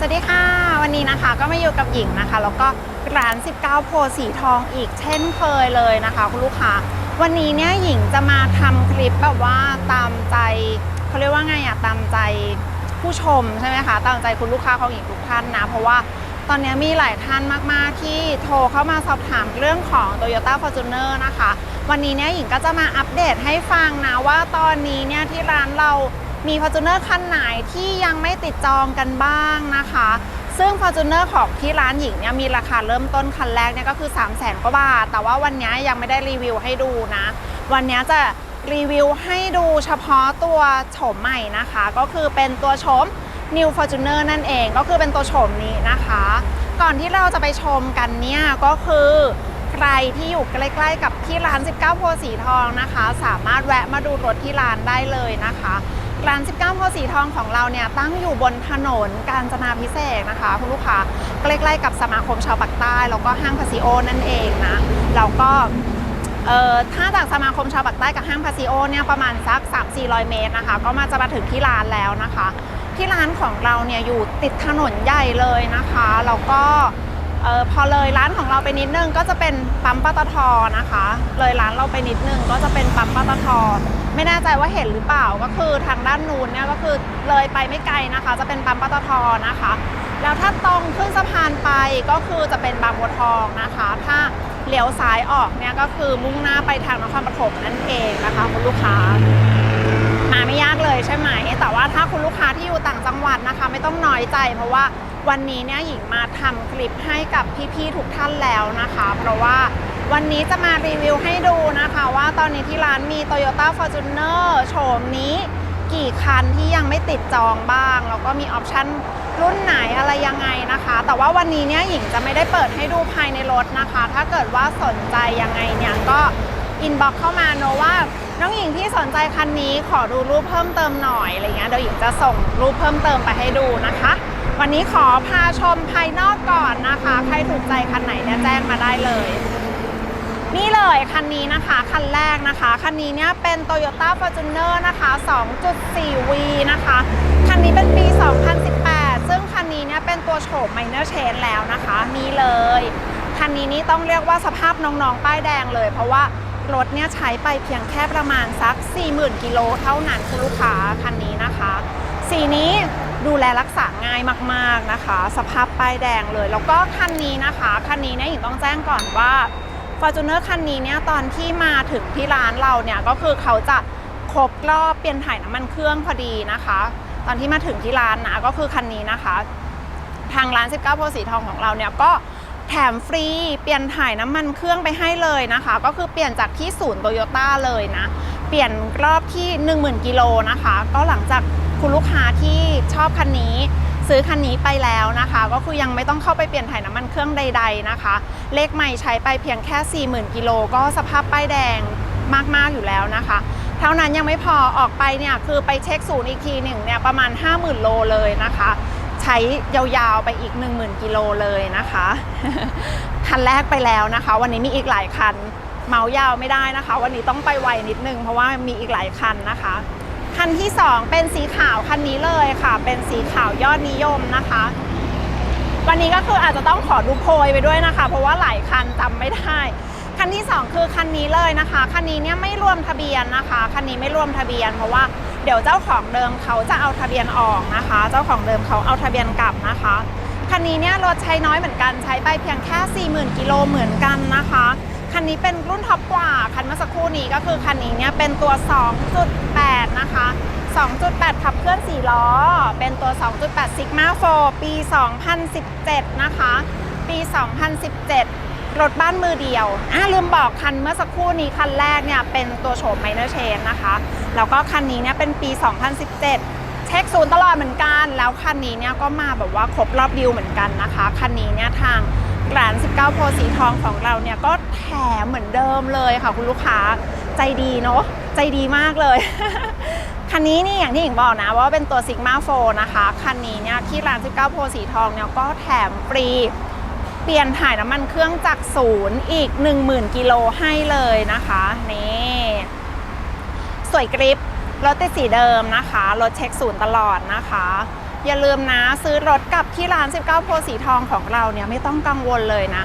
สวัสดีค่ะ วันนี้นะคะก็มาอยู่กับหญิงนะคะ แล้วก็ร้าน 19 โพสีทองอีกเช่นเคยเลยนะคะคุณลูกค้าวันนี้เนี่ยหญิงจะมาทำคลิปแบบว่าตามใจเขาเรียกว่าไงอะตามใจผู้ชมใช่ไหมคะตามใจคุณลูกค้าของหญิงทุกท่านนะ เพราะว่าตอนนี้มีหลายท่านมาก ๆ ที่โทรเข้ามาสอบถามเรื่องของ Toyota Fortuner นะคะ วันนี้เนี่ยหญิงก็จะมาอัปเดตให้ฟังนะว่าตอนนี้เนี่ยที่ร้านเรา มี Fortuner คันไหนที่ยังไม่ติดจองกันบ้างนะคะ ซึ่ง Fortuner ของที่ร้านหญิงเนี่ยมีราคาเริ่มต้นคันแรกเนี่ยก็คือ 3 0 0แสนกว่าบาท แต่ว่าวันนี้ยังไม่ได้รีวิวให้ดูนะ วันนี้จะรีวิวให้ดูเฉพาะตัวโฉมใหม่นะคะ ก็คือเป็นตัวโฉม New Fortuner นั่นเองก็คือเป็นตัวโฉมนี้นะคะ ก่อนที่เราจะไปชมกันเนี่ยก็คือใครที่อยู่ใกล้ๆกับที่ร้าน 19โพสีทองนะคะ สามารถแวะมาดูรถที่ร้านได้เลยนะคะ ร้าน19พธิ์สีทองของเราเนี่ยตั้งอยู่บนถนนกาญจนาพิเศษนะคะคุณลูกค้าใกล้ๆกับสมาคมชาวปากใต้แล้วก็ห้างพาซิโอนั่นเองนะแล้วก็ถ้าจากสมาคมชาวปากใต้กับห้างพาซิโอเนี่ยประมาณสัก 3-400 เมตรนะคะ ก็มาจะมาถึงที่ร้านแล้วนะคะ ที่ร้านของเราเนี่ยอยู่ติดถนนใหญ่เลยนะคะแล้วก็พอเลยร้านของเราไปนิดนึงก็จะเป็นปั๊มปตทนะคะ เลยร้านเราไปนิดนึงก็จะเป็นปั๊มปตท ไม่แน่ใจว่าเห็นหรือเปล่าก็คือทางด้านนู้นเนี่ยก็คือเลยไปไม่ไกลนะคะ จะเป็นปั๊มปตทนะคะ แล้วถ้าตรงขึ้นสะพานไปก็คือจะเป็นบางบัวทองนะคะ ถ้าเลี้ยวซ้ายออกเนี่ยก็คือมุ่งหน้าไปทางนครปฐมนั่นเองนะคะคุณลูกค้ามาไม่ยากเลยใช่ไหม แต่ว่าถ้าคุณลูกค้าที่อยู่ต่างจังหวัดนะคะ ไม่ต้องน้อยใจ เพราะว่าวันนี้เนี่ยหญิงมาทำคลิปให้กับพี่ๆทุกท่านแล้วนะคะ เพราะว่า วันนี้จะมารีวิวให้ดูนะคะว่าตอนนี้ที่ร้านมี Toyota Fortuner โฉมนี้กี่คันที่ยังไม่ติดจองบ้าง แล้วก็มีออปชั่นรุ่นไหนอะไรยังไงนะคะ แต่ว่าวันนี้เนี่ยหญิงจะไม่ได้เปิดให้ดูภายในรถนะคะ ถ้าเกิดว่าสนใจยังไงเนี่ยก็อินบ็อกเข้ามาโนว่าน้องหญิงที่สนใจคันนี้ขอดูรูปเพิ่มเติมหน่อยอะไรเงี้ยเดี๋ยวหญิงจะส่งรูปเพิ่มเติมไปให้ดูนะคะ วันนี้ขอพาชมภายนอกก่อนนะคะ ใครถูกใจคันไหนเนี่ยแจ้งมาได้เลย นี่เลยคันนี้นะคะ คันแรกนะคะ คันนี้เนี่ยเป็น Toyota Fortuner นะคะ 2.4V นะคะ คันนี้เป็นปี 2018 ซึ่งคันนี้เนี่ยเป็นตัวโฉม Minor Change แล้วนะคะนี่เลย คันนี้นี่ต้องเรียกว่าสภาพน้องๆ ป้ายแดงเลย เพราะว่ารถเนี่ยใช้ไปเพียงแค่ประมาณสัก 40,000 กิโลเท่านั้นคุณลูกค้าคันนี้นะคะ สีนี้ดูแลรักษาง่ายมากๆนะคะ สภาพป้ายแดงเลย แล้วก็คันนี้นะคะ คันนี้เนี่ยหญิงต้องแจ้งก่อนว่า Fortuner คันนี้เนี่ยตอนที่มาถึงที่ร้านเราเนี่ยก็คือเขาจะครบรอบเปลี่ยนถ่ายน้ำมันเครื่องพอดีนะคะ ตอนที่มาถึงที่ร้านนะก็คือคันนี้นะคะ ทางร้าน 19โพสีทองของเราเนี่ยก็แถมฟรีเปลี่ยนถ่ายน้ำมันเครื่องไปให้เลยนะคะ ก็คือเปลี่ยนจากที่ศูนย์โตโยต้าเลยนะ เปลี่ยนรอบที่ 10,000กิโลนะคะ ก็หลังจากคุณลูกค้าที่ชอบคันนี้ ซื้อคันนี้ไปแล้วนะคะ ก็คือยังไม่ต้องเข้าไปเปลี่ยนถ่ายน้ำมันเครื่องใด ๆนะคะ เลขไม่ใช้ไปเพียงแค่ 40,000กิโลก็สภาพป้ายแดงมากๆอยู่แล้วนะคะ เท่านั้นยังไม่พอออกไปเนี่ยคือไปเช็คศูนย์อีกทีหนึ่งเนี่ยประมาณ 50,000 โลเลยนะคะ ใช้ยาวๆไปอีก 10,000 กิโลเลยนะคะ คันแรกไปแล้วนะคะ วันนี้มีอีกหลายคันเมาส์ยาวไม่ได้นะคะ วันนี้ต้องไปไวนิดนึงเพราะว่ามีอีกหลายคันนะคะ คันที่ 2 เป็นสีขาวคันนี้เลยค่ะ เป็นสีขาวยอดนิยมนะคะ วันนี้ก็คืออาจจะต้องขอดูโพยไปด้วยนะคะ เพราะว่าหลายคันจำไม่ได้คันที่ 2 คือคันนี้เลยนะคะคันนี้เนี่ยไม่รวมทะเบียนนะคะคันนี้ไม่รวมทะเบียน เพราะว่าเดี๋ยวเจ้าของเดิมเขาจะเอาทะเบียนออกนะคะ เจ้าของเดิมเขาเอาทะเบียนกลับนะคะคันนี้เนี่ยรถใช้น้อยเหมือนกันใช้ไปเพียงแค่ 40,000กิโลเหมือนกันนะคะ คันนี้เป็นรุ่นท็อปกว่า คันเมื่อสักครู่นี้ก็คือคันนี้เนี่ยเป็นตัว 2.8 นะคะ 2.8 ขับเคลื่อน 4 ล้อ เป็นตัว 2.8 Sigma 4 ปี 2017 นะคะ ปี 2017 รถบ้านมือเดียวอ่าลืมบอกคันเมื่อสักครู่นี้คันแรกเนี่ยเป็นตัวโฉม Minor Change นะคะ แล้วก็คันนี้เนี่ยเป็นปี 2017เช็คศูนย์ตลอดเหมือนกัน แล้วคันนี้เนี่ยก็มาแบบว่าครบรอบดิวเหมือนกันนะคะ คันนี้เนี่ยทาง ร้าน 19 โพสีทองของเราเนี่ยก็แถมเหมือนเดิมเลยค่ะคุณลูกค้าใจดีเนาะใจดีมากเลย คันนี้นี่อย่างที่หญิงบอกนะว่าเป็นตัว Sigma 4นะคะ คันนี้เนี่ยที่ร้าน 19 โพสีทองเนี่ยก็แถมฟรีเปลี่ยนถ่ายน้ำมันเครื่องจากศูนย์อีก 10,000 กิโลให้เลยนะคะนี่สวยกริปรถติดสีเดิมนะคะ รถเช็คศูนย์ตลอดนะคะ อย่าลืมนะซื้อรถกับที่ร้าน 19 โพสีทองของเราเนี่ยไม่ต้องกังวลเลยนะ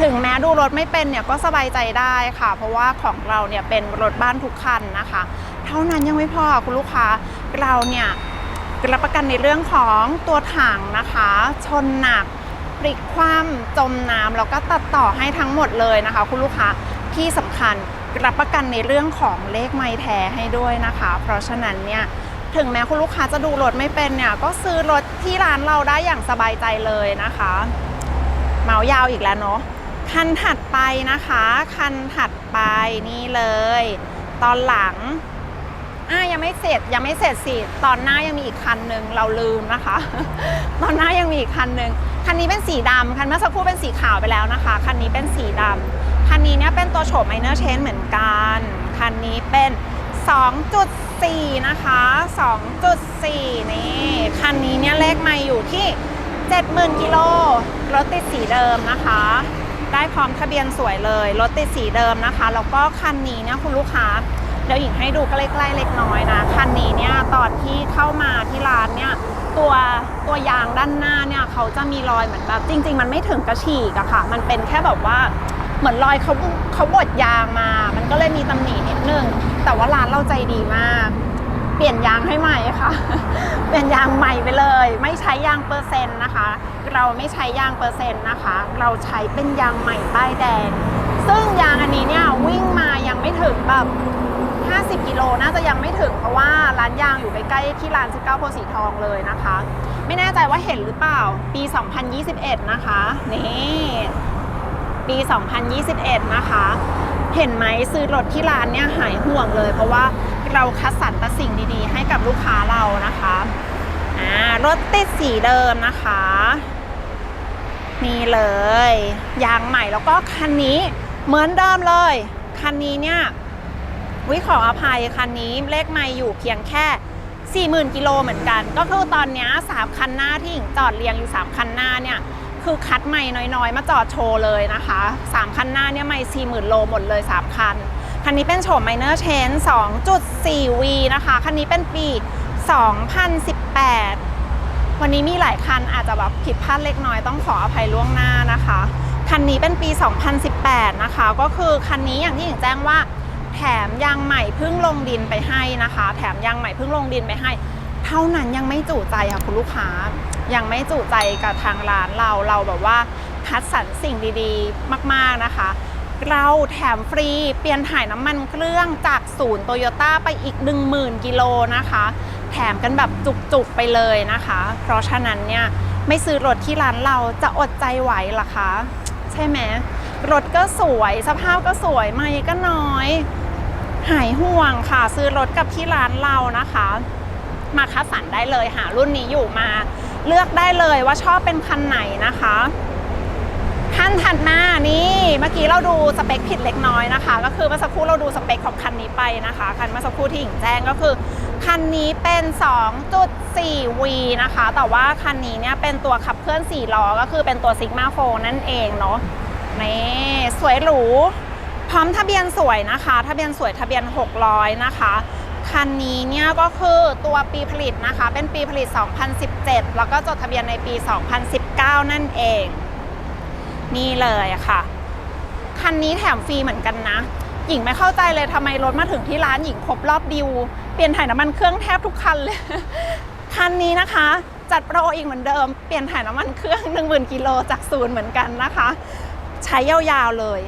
ถึงแม้ดูรถไม่เป็นเนี่ยก็สบายใจได้ค่ะ เพราะว่าของเราเนี่ยเป็นรถบ้านทุกคันนะคะ เท่านั้นยังไม่พอคุณลูกค้าเราเนี่ยรับประกันในเรื่องของตัวถังนะคะ ชนหนักปลิกคว่ำจมน้ำแล้วก็ตัดต่อให้ทั้งหมดเลยนะคะ คุณลูกค้าที่สำคัญรับประกันในเรื่องของเลขไม้แท้ให้ด้วยนะคะ เพราะฉะนั้นเนี่ย ถึงแม้คุณลูกค้าจะดูรถไม่เป็นเนี่ย ก็ซื้อรถที่ร้านเราได้อย่างสบายใจเลยนะคะ เมาส์ยาวอีกแล้วเนาะคันถัดไปนะคะ คันถัดไปนี่เลย ตอนหลังอะยังไม่เสร็จยังไม่เสร็จสิตอนหน้ายังมีอีกคันหนึ่งเราลืมนะคะ ตอนหน้ายังมีอีกคันหนึ่งคันนี้เป็นสีดำคันเมื่อสักครู่เป็นสีขาวไปแล้วนะคะ คันนี้เป็นสีดำคันนี้เนี่ยเป็นตัวโฉมไมเนอร์เชนเหมือนกัน คันนี้เป็น 2.4 นะคะ 2.4 นี่ คันนี้เนี่ยเลขไม่อยู่ที่ 70,000 กิโล รถติดสีเดิมนะคะ ได้พร้อมทะเบียนสวยเลย รถติดสีเดิมนะคะ แล้วก็คันนี้เนี่ยคุณลูกค้า เดี๋ยวหญิงให้ดูใกล้ๆเล็กน้อยนะ คันนี้เนี่ยตอนที่เข้ามาที่ร้านเนี่ยตัวตัวยางด้านหน้าเนี่ยเขาจะมีรอยเหมือนแบบจริง ๆ มันไม่ถึงกระฉีกอะค่ะ มันเป็นแค่แบบว่า เหมือนรอยเขาเขาบดยางมา มันก็เลยมีตำหนินิดนึง แต่ว่าร้านเราใจดีมาก เปลี่ยนยางให้ใหม่ค่ะ เปลี่ยนยางใหม่ไปเลย ไม่ใช้ยางเปอร์เซ็นต์นะคะ เราไม่ใช้ยางเปอร์เซ็นต์นะคะ เราใช้เป็นยางใหม่ป้ายแดง ซึ่งยางอันนี้เนี่ยวิ่งมายังไม่ถึงแบบ50กิโลน่าจะยังไม่ถึงเพราะว่าร้านยางอยู่ใกล้ๆที่ร้าน19โพสีทองเลยนะคะ ไม่แน่ใจว่าเห็นหรือเปล่าปี 2021 นะคะ นี่ ปี 2021 นะคะ เห็นไหมซื้อรถที่ร้านเนี่ยหายห่วงเลย เพราะว่าเราคัดสรรแต่สิ่งดีๆ ให้กับลูกค้าเรานะคะอ่ารถติดสีเดิมนะคะนี่เลยยางใหม่แล้วก็คันนี้เหมือนเดิมเลย คันนี้เนี่ยวิขออภัยคันนี้เลขไม่อยู่เพียงแค่ 40,000 กิโลเหมือนกัน ก็คือตอนนี้ยสามคันหน้าที่หญิงจอดเรียงอยู่ 3 คันหน้าเนี่ย คือคัดใหม่น้อยๆ มาจอดโชว์เลยนะคะ 3 คันหน้าเนี่ยไม่40,000โลหมดเลย 3 คัน คันนี้เป็นโฉม Minor Change 2.4V นะคะ คันนี้เป็นปี 2018 วันนี้มีหลายคันอาจจะแบบผิดพลาดเล็กน้อยต้องขออภัยล่วงหน้านะคะ คันนี้เป็นปี 2018 นะคะ ก็คือคันนี้อย่างที่หญิงแจ้งว่า แถมยางใหม่เพิ่งลงดินไปให้นะคะ แถมยางใหม่เพิ่งลงดินไปให้ เท่านั้นยังไม่จุใจค่ะคุณลูกค้า ยังไม่จุใจกับทางร้านเราเราแบบว่าคัดสรรสิ่งดีๆ มากๆนะคะ เราแถมฟรีเปลี่ยนถ่ายน้ำมันเครื่องจากศูนย์โตโยต้าไปอีก 10,000 กิโลนะคะ แถมกันแบบจุกๆไปเลยนะคะ เพราะฉะนั้นเนี่ยไม่ซื้อรถที่ร้านเราจะอดใจไหวหรอคะ ใช่ไหมรถก็สวย สภาพก็สวยไม่ก็น้อย หายห่วงค่ะ ซื้อรถกับที่ร้านเรานะคะ มาคัดสรรได้เลยหารุ่นนี้อยู่มา เลือกได้เลยว่าชอบเป็นคันไหนนะคะคันถัดมานี่เมื่อกี้เราดูสเปคผิดเล็กน้อยนะคะ ก็คือเมื่อสักครู่เราดูสเปคของคันนี้ไปนะคะคันเมื่อสักครู่ที่หญิงแจ้งก็คือคันนี้เป็น 2.4V นะคะ แต่ว่าคันนี้เนี่ยเป็นตัวขับเคลื่อน4ล้อก็คือเป็นตัว Sigma 4นั่นเองเนาะนี่สวยหรู พร้อมทะเบียนสวยนะคะ ทะเบียนสวยทะเบียน 600 นะคะ คันนี้เนี่ยก็คือตัวปีผลิตนะคะ เป็นปีผลิต 2017 แล้วก็จดทะเบียนในปี 2019 นั่นเอง นี่เลยค่ะ คันนี้แถมฟรีเหมือนกันนะ หญิงไม่เข้าใจเลยทำไมรถมาถึงที่ร้านหญิงครบรอบดิว เปลี่ยนถ่ายน้ำมันเครื่องแทบทุกคันเลย คันนี้นะคะ จัดโปรอีกเหมือนเดิม เปลี่ยนถ่ายน้ำมันเครื่อง 10,000กิโลจากศูนย์เหมือนกันนะคะ ใช้ยาวๆเลย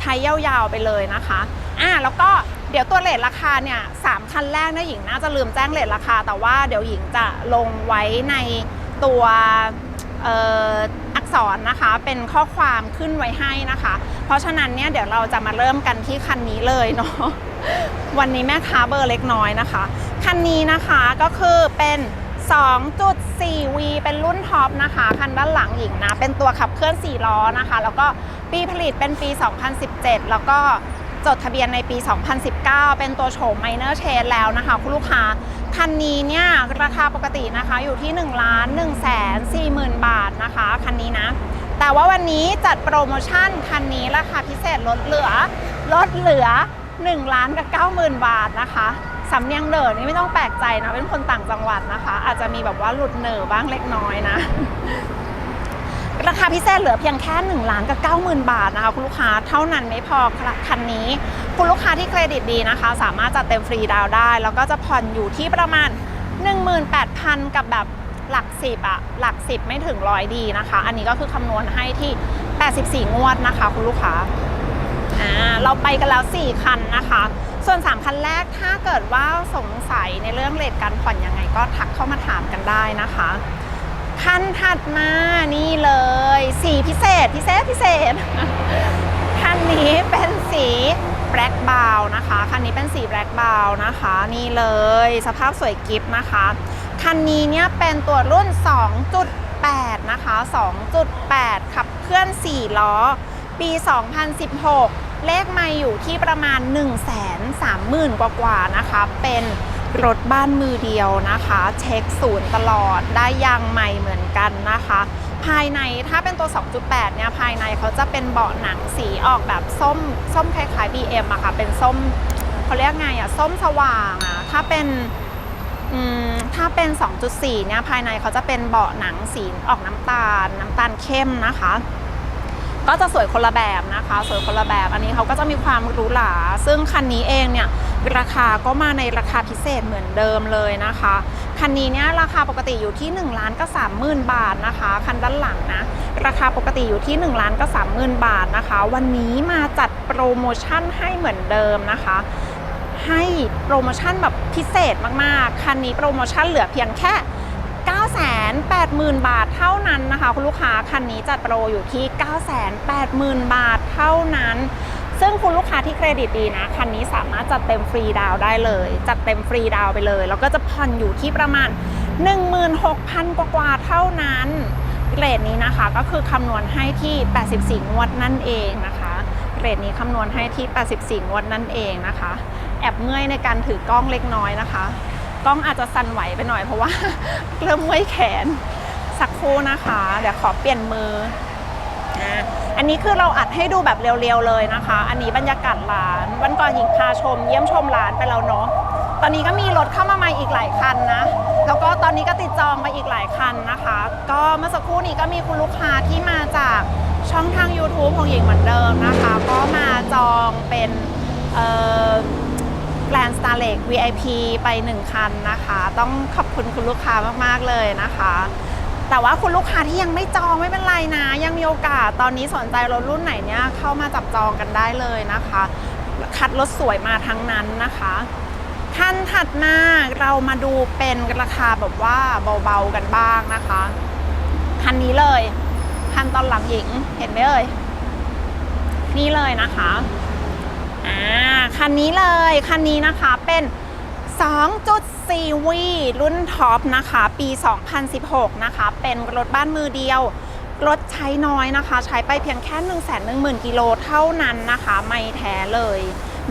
ใช้ยาวๆไปเลยนะคะอ่าแล้วก็ เดี๋ยวตัวเลทราคาเนี่ยสามคันแรกนะหญิงน่าจะลืมแจ้งเลทราคา แต่ว่าเดี๋ยวหญิงจะลงไว้ในตัวอักษรนะคะเป็นข้อความขึ้นไว้ให้นะคะ เพราะฉะนั้นเนี่ยเดี๋ยวเราจะมาเริ่มกันที่คันนี้เลยเนาะวันนี้แม่ค้าเบอร์เล็กน้อยนะคะ คันนี้นะคะก็คือเป็น 2.4V เป็นรุ่นท็อปนะคะ คันด้านหลังหญิงนะ เป็นตัวขับเคลื่อน 4 ล้อนะคะ แล้วก็ปีผลิตเป็นปี 2017 แล้วก็ จดทะเบียนในปี 2019 เป็นตัวโฉม Minor Change แล้วนะคะ คุณลูกค้าคันนี้เนี่ยราคาปกตินะคะอยู่ที่1ล้าน1แสน4หมื่นบาทนะคะ คันนี้นะ แต่ว่าวันนี้จัดโปรโมชั่นคันนี้ราคาพิเศษลดเหลือลดเหลือ1ล้านกับ9หมื่นบาทนะคะสำเนียงเดินนี่ไม่ต้องแปลกใจนะ เป็นคนต่างจังหวัดนะคะ อาจจะมีแบบว่าหลุดเหน่อบ้างเล็กน้อยนะ ราคาพิเศษเหลือเพียงแค่1ล้านกับ90,000 บาทนะคะคุณลูกค้าเท่านั้นไม่พอคันนี้ คุณลูกค้าที่เครดิตดีนะคะ สามารถจัดเต็มฟรีดาวได้ แล้วก็จะผ่อนอยู่ที่ประมาณ 18,000 กับแบบหลักสิบอะหลักสิบไม่ถึงร้อยดีนะคะ อันนี้ก็คือคำนวณให้ที่ 84 งวดนะคะ คุณลูกค้าอ่าเราไปกันแล้ว 4 คันนะคะ ส่วน 3 คันแรกถ้าเกิดว่าสงสัยในเรื่องเลทการผ่อนยังไงก็ทักเข้ามาถามกันได้นะคะ คันถัดมานี่เลย สีพิเศษ พิเศษพิเศษ คันนี้เป็นสีแบล็กบาวนะคะ คันนี้เป็นสีแบล็กบาวนะคะ นี่เลยสภาพสวยกิฟต์นะคะ คันนี้เนี่ยเป็นตัวรุ่น 2.8 นะคะ 2.8 ขับเคลื่อน 4 ล้อ ปี 2016 เลขม่อยู่ที่ประมาณ 1 3 0 0 0 0 กว่ากว่าๆนะคะ เป็น รถบ้านมือเดียวนะคะ เช็คศูนย์ตลอดได้ยางใหม่เหมือนกันนะคะ ภายในถ้าเป็นตัว 2.8 เนี่ย ภายในเขาจะเป็นเบาะหนังสีออกแบบส้ม ส้มคล้ายๆ BM อะค่ะ เป็นส้มเขาเรียกไงอะส้มสว่างอะถ้าเป็นถ้าเป็น 2.4 เนี่ย ภายในเขาจะเป็นเบาะหนังสีออกน้ำตาล น้ำตาลเข้มนะคะ ก็จะสวยคนละแบบนะคะ สวยคนละแบบ อันนี้เขาก็จะมีความหรูหรา ซึ่งคันนี้เองเนี่ยราคาก็มาในราคาพิเศษเหมือนเดิมเลยนะคะ คันนี้เนี่ยราคาปกติอยู่ที่1ล้านก็30,000บาทนะคะ คันด้านหลังนะ ราคาปกติอยู่ที่1ล้านก็30,000บาทนะคะ วันนี้มาจัดโปรโมชั่นให้เหมือนเดิมนะคะ ให้โปรโมชั่นแบบพิเศษมากๆ คันนี้โปรโมชั่นเหลือเพียงแค่ 980,000 บาทเท่านั้นนะคะ คุณลูกค้าคันนี้จัดโปรอยู่ที่ 980,000 บาทเท่านั้น ซึ่งคุณลูกค้าที่เครดิตดีนะ คันนี้สามารถจัดเต็มฟรีดาวได้เลย จัดเต็มฟรีดาวไปเลย แล้วก็จะผ่อนอยู่ที่ประมาณ 16,000 กว่ากว่าเท่านั้นเกรดนี้นะคะก็คือคำนวณให้ที่ 84 งวดนั่นเองนะคะเกรดนี้คำนวณให้ที่ 84 งวดนั่นเองนะคะ แอบเมื่อยในการถือกล้องเล็กน้อยนะคะ กล้องอาจจะสั่นไหวไปหน่อยเพราะว่า เริ่มเมื่อยแขนสักครู่นะคะ เดี๋ยวขอเปลี่ยนมืออะอันนี้คือเราอัดให้ดูแบบเร็วๆเลยนะคะ อันนี้บรรยากาศร้าน วันก่อนหญิงพาชม เยี่ยมชมร้านไปแล้วเนาะตอนนี้ก็มีรถเข้ามาใหม่อีกหลายคันนะ แล้วก็ตอนนี้ก็ติดจองมาอีกหลายคันนะคะ ก็เมื่อสักครู่นี้ก็มีคุณลูกค้าที่มาจากช่องทาง YouTube ของหญิงเหมือนเดิมนะคะ ก็มาจองเป็นเอ่อ แกรนสตาร์เล็ก VIP ไป 1 คันนะคะ ต้องขอบคุณคุณลูกค้ามาก ๆ เลยนะคะ แต่ว่าคุณลูกค้าที่ยังไม่จองไม่เป็นไรนะ ยังมีโอกาสตอนนี้สนใจรถรุ่นไหนเนี่ยเข้ามาจับจองกันได้เลยนะคะ คัดรถสวยมาทั้งนั้นนะคะคันถัดมาเรามาดูเป็นราคาแบบว่าเบาๆกันบ้างนะคะ คันนี้เลย คันตอนหลังหญิงเห็นไหมเอ่ยนี่เลยนะคะ อ่าคันนี้เลยคันนี้นะคะเป็น2.4 V รุ่นท็อปนะคะ ปี 2016 นะคะ เป็นรถบ้านมือเดียว รถใช้น้อยนะคะ ใช้ไปเพียงแค่ 1 1 0 0 0 0กิโลเท่านั้นนะคะ ไม่แท้เลย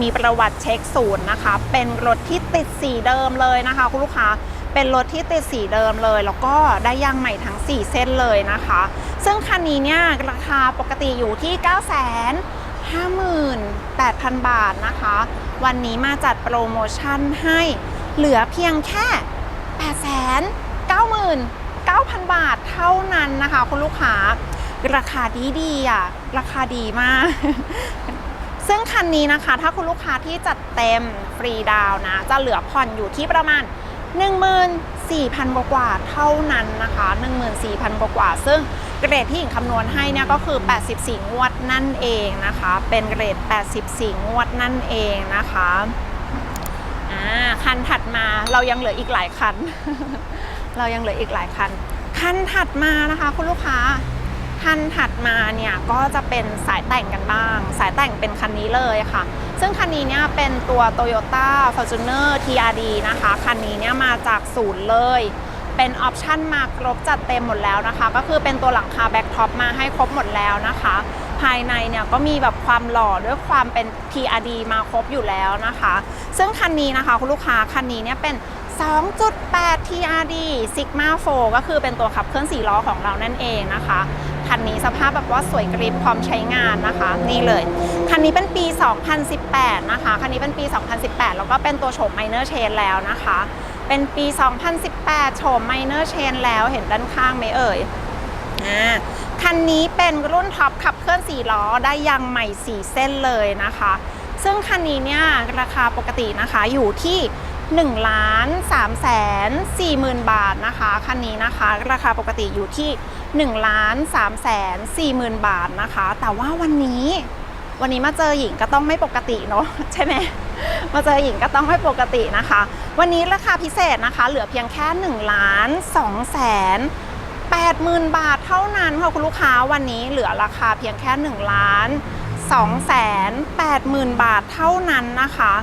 มีประวัติเช็คศูนย์นะคะ เป็นรถที่ติดสีเดิมเลยนะคะ คุณลูกค้า เป็นรถที่ติดสีเดิมเลย แล้วก็ได้ยางใหม่ทั้ง 4 เส้นเลยนะคะ ซึ่งคันนี้เนี่ยราคาปกติอยู่ที่ 9 0 0 0 0 58,000 บาทนะคะ วันนี้มาจัดโปรโมชั่นให้เหลือเพียงแค่ 899,000 บาทเท่านั้นนะคะ คุณลูกค้าราคาดีดีๆอะ ราคาดีมาก ซึ่งคันนี้นะคะ ถ้าคุณลูกค้าที่จัดเต็มฟรีดาวน์นะจะเหลือผ่อนอยู่ที่ประมาณ 14,000 กว่ากว่าเท่านั้นนะคะ 14,000 กว่ากว่าซึ่ง เกรดที่หญิงคำนวณให้เนี่ยก็คือ 84 งวดนั่นเองนะคะ เป็นเกรด 84 งวดนั่นเองนะคะอ่าคันถัดมาเรายังเหลืออีกหลายคัน เรายังเหลืออีกหลายคัน คันถัดมานะคะคุณลูกค้า คันถัดมาเนี่ยก็จะเป็นสายแต่งกันบ้าง สายแต่งเป็นคันนี้เลยค่ะ ซึ่งคันนี้เนี่ยเป็นตัว Toyota Fortuner TRD นะคะ คันนี้เนี่ยมาจากศูนย์เลย เป็นออปชั่นมาครบจัดเต็มหมดแล้วนะคะ ก็คือเป็นตัวหลังคาแบ็กท็อปมาให้ครบหมดแล้วนะคะ ภายในเนี่ยก็มีแบบความหล่อด้วยความเป็น TRD มาครบอยู่แล้วนะคะ ซึ่งคันนี้นะคะคุณลูกค้าคันนี้เนี่ยเป็น 2.8 TRD Sigma 4ก็คือเป็นตัวขับเคลื่อน4ล้อของเรานั่นเองนะคะคันนี้สภาพแบบว่าสวยกริบพร้อมใช้งานนะคะ นี่เลยคันนี้เป็นปี 2018 นะคะคันนี้เป็นปี 2018 แล้วก็เป็นตัวโฉม Minor Chain แล้วนะคะ เป็นปี 2018 โฉม Minor Chain แล้วเห็นด้านข้างไหมเอ่ยอคันนี้เป็นรุ่นท็อปขับเคลื่อน4ล้อได้ยางใหม่ 4 เส้นเลยนะคะ ซึ่งคันนี้เนี่ยราคาปกตินะคะอยู่ที่1ล้าน3แสน4หมื่นบาทนะคะ คันนี้นะคะ ราคาปกติอยู่ที่1ล้าน3แสน4หมื่นบาทนะคะ แต่ว่าวันนี้วันนี้มาเจอหญิงก็ต้องไม่ปกติเนาะใช่ไหม มาเจอหญิงก็ต้องไม่ปกตินะคะ วันนี้ราคาพิเศษนะคะ เหลือเพียงแค่1ล้าน2แสน80,000 บาทเท่านั้นค่ะคุณลูกค้าวันนี้เหลือราคาเพียงแค่1ล้าน2แสน80,000 บาทเท่านั้นนะคะ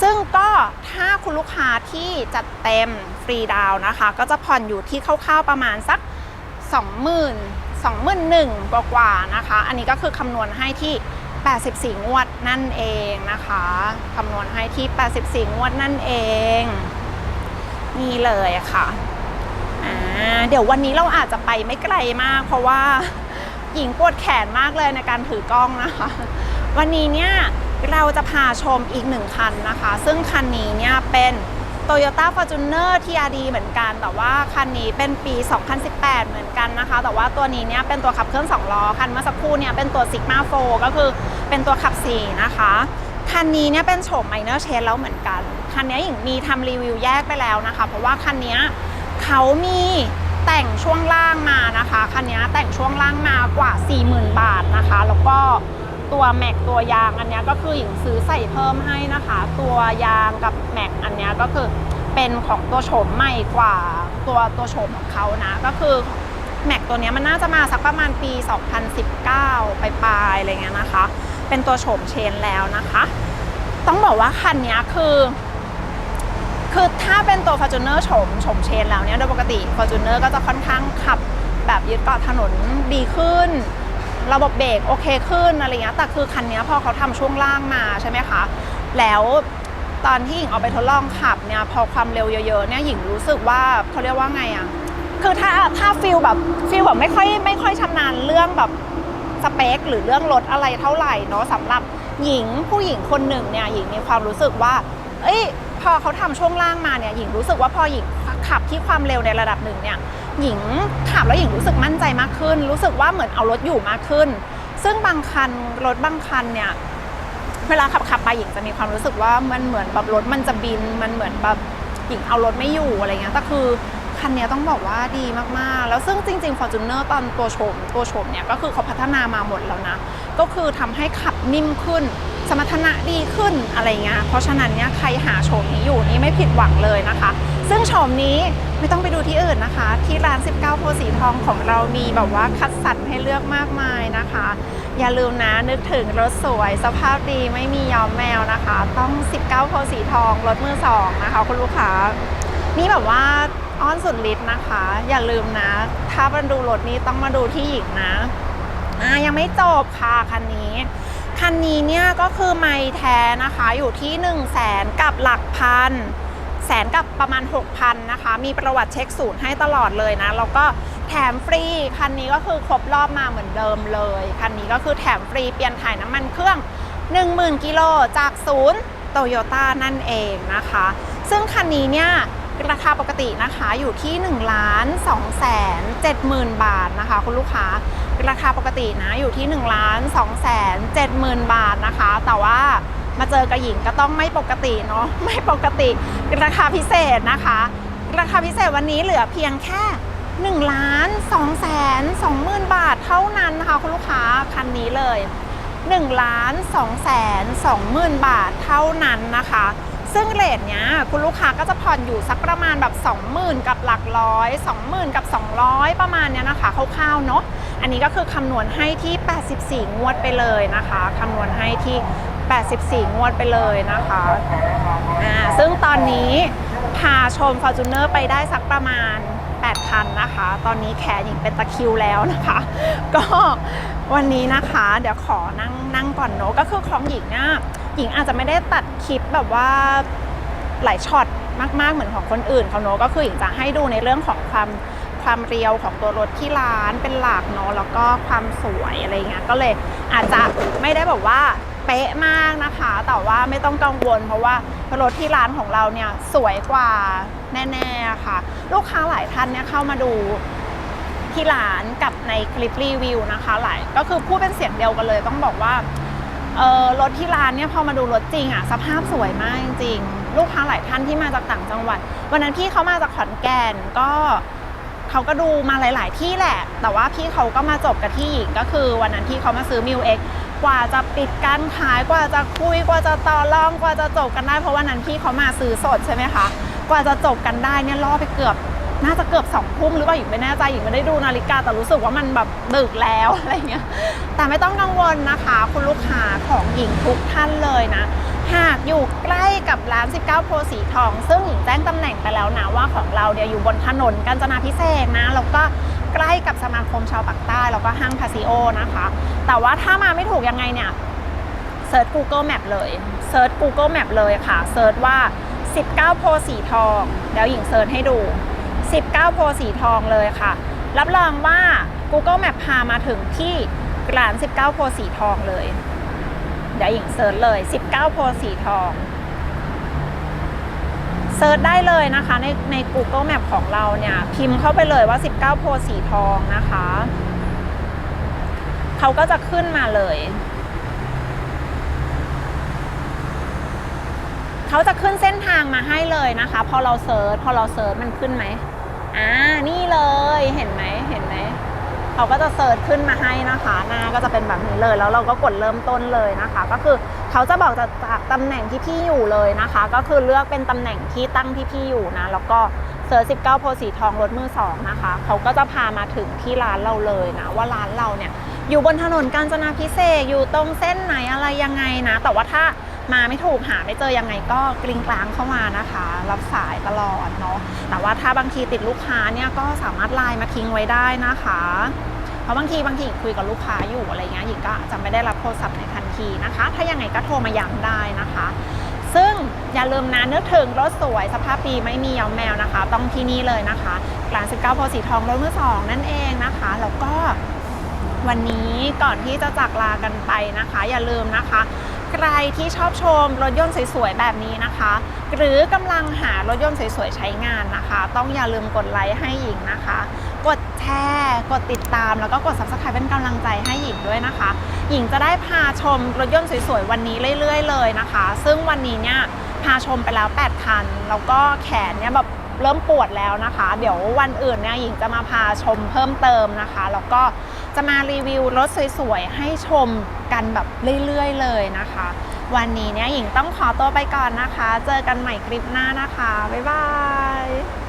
ซึ่งก็ถ้าคุณลูกค้าที่จัดเต็มฟรีดาวนะคะ ก็จะผ่อนอยู่ที่คร่าวๆประมาณสัก 20,000 21,000กว่านะคะ อันนี้ก็คือคำนวณให้ที่ 84 งวดนั่นเองนะคะคำนวณให้ที่ 84 งวดนั่นเอง นี่เลยค่ะอ่าเดี๋ยววันนี้เราอาจจะไปไม่ไกลมาก เพราะว่าหญิงปวดแขนมากเลยในการถือกล้องนะคะ วันนี้เนี่ยเราจะพาชมอีกหนึ่งคันนะคะ ซึ่งคันนี้เนี่ยเป็น Toyota Fortuner TRD เหมือนกัน แต่ว่าคันนี้เป็นปี 2018 เหมือนกันนะคะ แต่ว่าตัวนี้เนี่ยเป็นตัวขับเคลื่อน2ล้อ คันเมื่อสักครู่เนี่ยเป็นตัว Sigma 4ก็คือเป็นตัวขับ 4 นะคะ คันนี้เนี่ยเป็นโฉม Minor Change แล้วเหมือนกัน คันนี้หญิงมีทำรีวิวแยกไปแล้วนะคะ เพราะว่าคันนี้เขามีแต่งช่วงล่างมานะคะ คันนี้แต่งช่วงล่างมากว่า 40,000 บาทนะคะ แล้วก็ ตัวแม็กตัวยางอันนี้ก็คือหญิงซื้อใส่เพิ่มให้นะคะ ตัวยางกับแม็กอันนี้ก็คือเป็นของตัวโฉมใหม่กว่าตัวตัวโฉมของเขานะก็คือแม็กตัวนี้มันน่าจะมาสักประมาณปี 2019ปลายๆอะไรเงี้ยนะคะ เป็นตัวโฉมเชนแล้วนะคะ ต้องบอกว่าคันนี้คือคือถ้าเป็นตัว Fortuner โฉมโฉมเชนแล้วเนี่ยโดยปกติ Fortuner ก็จะค่อนข้างขับแบบยึดเกาะถนนดีขึ้น ระบบเบรกโอเคขึ้นอะไรเงี้ยแต่คือคันนี้พอเขาทำช่วงล่างมาใช่ไหมคะ แล้วตอนที่หญิงเอาไปทดลองขับเนี่ยพอความเร็วเยอะๆเนี่ยหญิงรู้สึกว่าเขาเรียกว่าไงอะคือถ้าถ้าฟิลแบบฟิลแบบไม่ค่อยไม่ค่อยชำนาญเรื่องแบบสเปค หรือเรื่องรถอะไรเท่าไหร่เนาะสำหรับหญิงผู้หญิงคนหนึ่งเนี่ยหญิงมีความรู้สึกว่า เอ้ยพอเขาทำช่วงล่างมาเนี่ยหญิงรู้สึกว่าพอหญิงขับที่ความเร็วในระดับหนึ่งเนี่ย หญิงขับแล้วหญิงรู้สึกมั่นใจมากขึ้น รู้สึกว่าเหมือนเอารถอยู่มากขึ้น ซึ่งบางคันรถบางคันเนี่ยเวลาขับขับไปหญิงจะมีความรู้สึกว่ามันเหมือนแบบรถมันจะบิน มันเหมือนแบบหญิงเอารถไม่อยู่อะไรเงี้ยแต่คือคันเนี้ยต้องบอกว่าดีมากๆ แล้วซึ่งจริงๆ Fortuner ตอนตัวโฉมตัวโฉมเนี่ยก็คือเขาพัฒนามาหมดแล้วนะ ก็คือทำให้ขับนิ่มขึ้น สมรรถนะดีขึ้นอะไรเงี้ยเพราะฉะนั้นเนี่ยใครหาโฉมนี้อยู่นี่ไม่ผิดหวังเลยนะคะ ซึ่งโฉมนี้ไม่ต้องไปดูที่อื่นนะคะ ที่ร้าน 19โพสีทองของเรามีแบบว่าคัดสรรให้เลือกมากมายนะคะ อย่าลืมนะนึกถึงรถสวย สภาพดีไม่มียอมแมวนะคะ ต้อง 19โพสีทองรถมือสองนะคะคุณลูกค้านี่แบบว่าอ้อนสุดฤทธิ์นะคะ อย่าลืมนะ ถ้ามาดูรถนี้ต้องมาดูที่หญิงนะอ่ายังไม่จบค่ะคันนี้คันนี้เนี่ยก็คือไม่แท้นะคะอยู่ที่ 1 0 0 0 0แสนกับหลักพัน แสนกับประมาณ 6,000นะคะ มีประวัติเช็คศูนย์ให้ตลอดเลยนะ แล้วก็แถมฟรี คันนี้ก็คือครบรอบมาเหมือนเดิมเลย คันนี้ก็คือแถมฟรีเปลี่ยนถ่ายน้ำมันเครื่อง 10,000 กิโลจากศูนย์โตโยต้านั่นเองนะคะ ซึ่งคันนี้เนี่ยราคาปกตินะคะอยู่ที่1ล้าน2แสน70,000บาทนะคะ คุณลูกค้าราคาปกตินะอยู่ที่1ล้าน2แสน70,000บาทนะคะ แต่ว่า มาเจอกับหญิงก็ต้องไม่ปกติเนาะไม่ปกติราคาพิเศษนะคะ ราคาพิเศษวันนี้เหลือเพียงแค่1ล้าน2แสน20,000 บาทเท่านั้นนะคะคุณลูกค้าคันนี้เลย1ล้าน2แสน20,000 บาทเท่านั้นนะคะ ซึ่งเรทเนี้ยคุณลูกค้าก็จะผ่อนอยู่สักประมาณแบบ 20,000 กับหลักร้อย 20,000 กับ 200 ประมาณเนี้ยนะคะคร่าวๆเนาะอันนี้ก็คือคำนวณให้ที่ 84 งวดไปเลยนะคะคำนวณให้ที่ 84 งวดไปเลยนะคะอ่าซึ่งตอนนี้พาชม Fortuner ไปได้สักประมาณ 8 คันนะคะ ตอนนี้แขนหญิงเป็นตะคริวแล้วนะคะ ก็วันนี้นะคะ เดี๋ยวขอนั่งนั่งก่อนเนอะก็คือของหญิงเนี่ยหญิงอาจจะไม่ได้ตัดคลิปแบบว่าหลายช็อตมาก ๆ เหมือนของคนอื่นเขาเนอะก็คือหญิงจะให้ดูในเรื่องของความความเรียวของตัวรถที่ร้านเป็นหลักเนาะแล้วก็ความสวยอะไรเงี้ยก็เลยอาจจะไม่ได้แบบว่า เป๊ะมากนะคะ แต่ว่าไม่ต้องกังวล เพราะว่ารถที่ร้านของเราเนี่ยสวยกว่าแน่ๆค่ะ ลูกค้าหลายท่านเนี่ยเข้ามาดูที่ร้านกับในคลิปรีวิวนะคะหลายก็คือพูดเป็นเสียงเดียวกันเลย ต้องบอกว่าเออรถที่ร้านเนี่ยพอมาดูรถจริงอะสภาพสวยมากจริงๆลูกค้าหลายท่านที่มาจากต่างจังหวัด วันนั้นพี่เขามาจากขอนแก่นก็เขาก็ดูมาหลาย ๆ ที่แหละ แต่ว่าพี่เขาก็มาจบกับที่หญิงก็คือวันนั้นที่เขามาซื้อมิวเอ็ก กว่าจะปิดการขายกว่าจะคุยกว่าจะต่อรองกว่าจะจบกันได้ เพราะวันนั้นพี่เขามาซื้อสดใช่ไหมคะกว่าจะจบกันได้เนี่ยล่อไปเกือบน่าจะเกือบสองทุ่มหรือเปล่าหญิงไม่แน่ใจหญิงไม่ได้ดูนาฬิกาแต่รู้สึกว่ามันแบบดึกแล้วอะไรเงี้ยแต่ไม่ต้องกังวลนะคะ คุณลูกค้าของหญิงทุกท่านเลยนะ หากอยู่ใกล้กับร้าน 19 โพสีทอง ซึ่งหญิงแจ้งตำแหน่งไปแล้วนะว่าของเราเนี่ยอยู่บนถนนกาญจนาพิเศษนะแล้วก็ ใกล้กับสมาคมชาวปากใต้แล้วก็ห้างพาซิโอนะคะ แต่ว่าถ้ามาไม่ถูกยังไงเนี่ยเซิร์ช Google Map เลยเซิร์ช Google Map เลยค่ะเซิร์ชว่า 19 โพสีทองเดี๋ยวหญิงเซิร์ชให้ดู 19 โพสีทองเลยค่ะ รับรองว่า Google Map พามาถึงที่ร้าน 19 โพสีทองเลย เดี๋ยวหญิงเซิร์ชเลย 19 โพสีทอง เซิร์ชได้เลยนะคะในใน Google Map ของเราเนี่ย พิมพ์เข้าไปเลยว่า 19 โพสีทองนะคะ เขาก็จะขึ้นมาเลย เขาจะขึ้นเส้นทางมาให้เลยนะคะ พอเราเซิร์ชพอเราเซิร์ชมันขึ้นไหมอ่านี่เลยเห็นไหมเห็นไหม เขาก็จะเซิร์ชขึ้นมาให้นะคะหน้าก็จะเป็นแบบนี้เลย แล้วเราก็กดเริ่มต้นเลยนะคะ ก็คือเขาจะบอกจากจากตำแหน่งที่พี่อยู่เลยนะคะ ก็คือเลือกเป็นตำแหน่งที่ตั้งที่พี่อยู่นะ แล้วก็เซิร์ช19โพสีทองรถมือสองนะคะเขาก็จะพามาถึงที่ร้านเราเลยนะ ว่าร้านเราเนี่ยอยู่บนถนนกาญจนาพิเศษอยู่ตรงเส้นไหนอะไรยังไงนะ แต่ว่าถ้า มาไม่ถูกหาไม่เจอยังไงก็กริ้งกลางเข้ามานะคะ รับสายตลอดเนาะแต่ว่าถ้าบางทีติดลูกค้าเนี่ยก็สามารถไลน์มาทิ้งไว้ได้นะคะ เพราะบางทีบางทีคุยกับลูกค้าอยู่อะไรเงี้ยหญิงก็จะไม่ได้รับโทรศัพท์ในทันทีนะคะ ถ้ายังไงก็โทรมาย้ำได้นะคะ ซึ่งอย่าลืมนะนึกถึงรถสวยสภาพดีไม่มีย้อมแมวนะคะ ต้องที่นี่เลยนะคะกลาง19โพสีทองรถมือสองนั่นเองนะคะแล้วก็วันนี้ก่อนที่จะจากลากันไปนะคะ อย่าลืมนะคะ ใครที่ชอบชมรถยนต์สวยๆแบบนี้นะคะ หรือกำลังหารถยนต์สวยๆใช้งานนะคะ ต้องอย่าลืมกดไลค์ให้หญิงนะคะ กดแชร์กดติดตามแล้วก็กด subscribe เป็นกำลังใจให้หญิงด้วยนะคะ หญิงจะได้พาชมรถยนต์สวยๆวันนี้เรื่อย ๆ เลยนะคะ ซึ่งวันนี้เนี่ยพาชมไปแล้ว 8 คัน แล้วก็แขนเนี่ยแบบเริ่มปวดแล้วนะคะ เดี๋ยววันอื่นเนี่ยหญิงจะมาพาชมเพิ่มเติมนะคะ แล้วก็ จะมารีวิวรถสวยๆ ให้ชมกันแบบเรื่อยๆ เลยนะคะ วันนี้เนี่ยหญิงต้องขอตัวไปก่อนนะคะ เจอกันใหม่คลิปหน้านะคะ บ๊ายบาย